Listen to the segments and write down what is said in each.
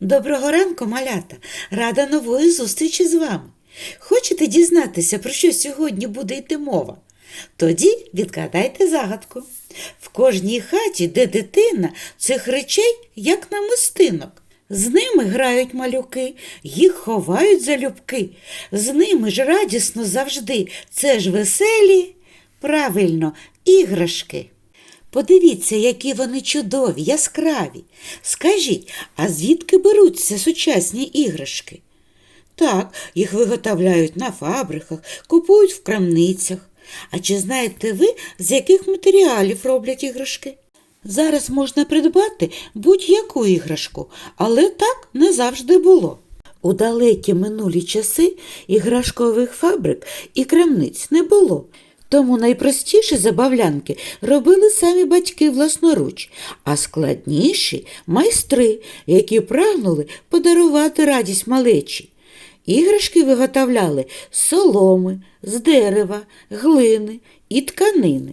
Доброго ранку, малята! Рада нової зустрічі з вами. Хочете дізнатися, про що сьогодні буде йти мова? Тоді відгадайте загадку. В кожній хаті, де дитина, цих речей, як намистинок. З ними грають малюки, їх ховають залюбки. З ними ж радісно завжди. Це ж веселі, правильно, іграшки. Подивіться, які вони чудові, яскраві. Скажіть, а звідки беруться сучасні іграшки? Так, їх виготовляють на фабриках, купують в крамницях. А чи знаєте ви, з яких матеріалів роблять іграшки? Зараз можна придбати будь-яку іграшку, але так не завжди було. У далекі минулі часи іграшкових фабрик і крамниць не було. Тому найпростіші забавлянки робили самі батьки власноруч, а складніші майстри, які прагнули подарувати радість малечі. Іграшки виготовляли з соломи, з дерева, глини і тканини.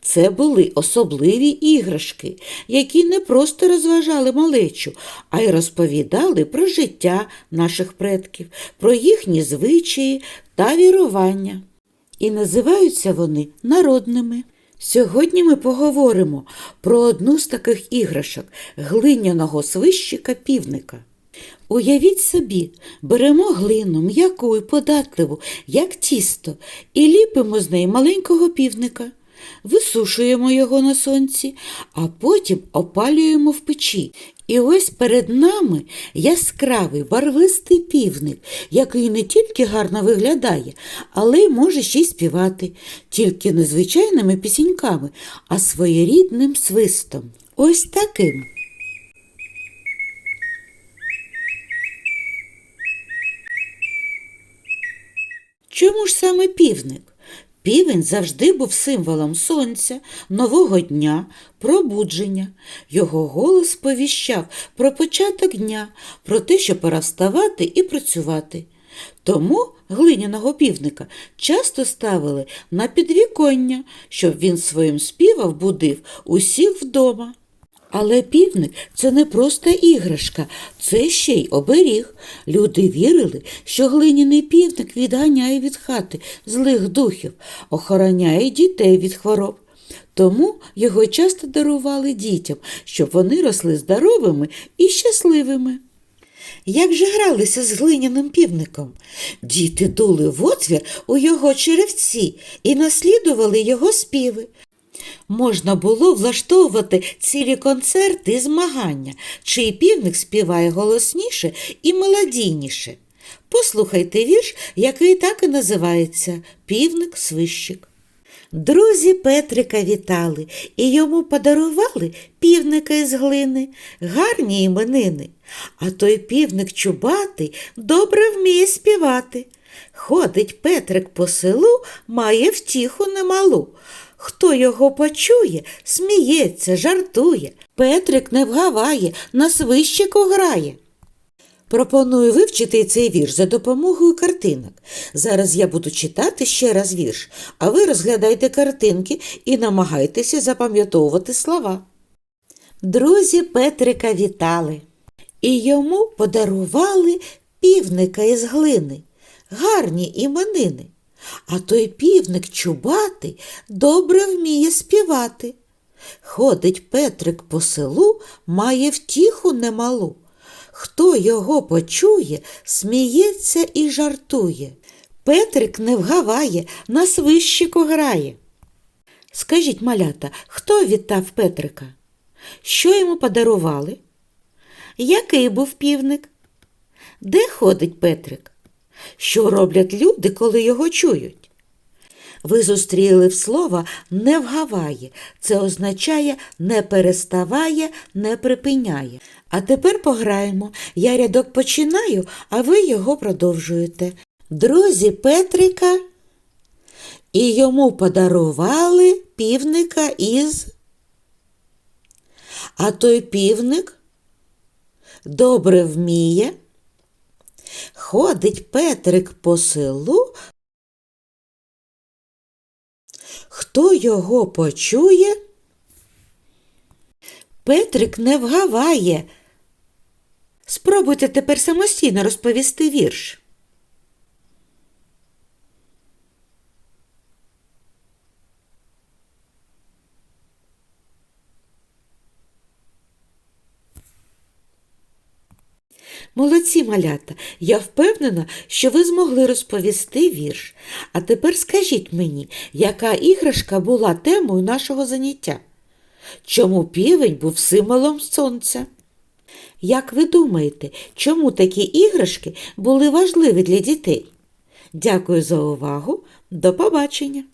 Це були особливі іграшки, які не просто розважали малечу, а й розповідали про життя наших предків, про їхні звичаї та вірування. І називаються вони народними. Сьогодні ми поговоримо про одну з таких іграшок глиняного свищика півника. Уявіть собі, беремо глину м'яку і податливу, як тісто, і ліпимо з неї маленького півника. Висушуємо його на сонці, а потім опалюємо в печі. І ось перед нами яскравий барвистий півник, який не тільки гарно виглядає, але й може ще й співати, тільки не звичайними пісеньками, а своєрідним свистом. Ось таким. Чому ж саме півник? Півень завжди був символом сонця, нового дня, пробудження. Його голос повіщав про початок дня, про те, що пора вставати і працювати. Тому глиняного півника часто ставили на підвіконня, щоб він своїм співом будив усіх вдома. Але півник це не просто іграшка, це ще й оберіг. Люди вірили, що глиняний півник відганяє від хати злих духів, охороняє дітей від хвороб. Тому його часто дарували дітям, щоб вони росли здоровими і щасливими. Як же гралися з глиняним півником? Діти дули в отвір у його черевці і наслідували його співи. Можна було влаштовувати цілі концерти і змагання, чий півник співає голосніше і мелодійніше. Послухайте вірш, який так і називається Півник-свищик. Друзі Петрика вітали і йому подарували півника із глини, гарні іменини. А той півник чубатий добре вміє співати. Ходить Петрик по селу, має втіху немалу. Хто його почує, сміється, жартує. Петрик не вгаває, на свищику грає. Пропоную вивчити цей вірш за допомогою картинок. Зараз я буду читати ще раз вірш, а ви розглядайте картинки і намагайтеся запам'ятовувати слова. Друзі Петрика вітали, і йому подарували півника із глини, гарні іменини. А той півник чубатий добре вміє співати. Ходить Петрик по селу, має втіху немалу. Хто його почує, сміється і жартує. Петрик не вгаває, на свищику грає. Скажіть, малята, хто вітав Петрика? Що йому подарували? Який був півник? Де ходить Петрик? Що роблять люди, коли його чують? Ви зустріли в слово не вгаває. Це означає не переставає, не припиняє. А тепер пограємо. Я рядок починаю, а ви його продовжуєте. Друзі Петрика і йому подарували півника із. А той півник добре вміє. Ходить Петрик по селу. Хто його почує? Петрик не вгаває, Спробуйте тепер самостійно розповісти вірш. Молодці малята, я впевнена, що ви змогли розповісти вірш. А тепер скажіть мені, яка іграшка була темою нашого заняття? Чому півень був символом сонця? Як ви думаєте, чому такі іграшки були важливі для дітей? Дякую за увагу. До побачення!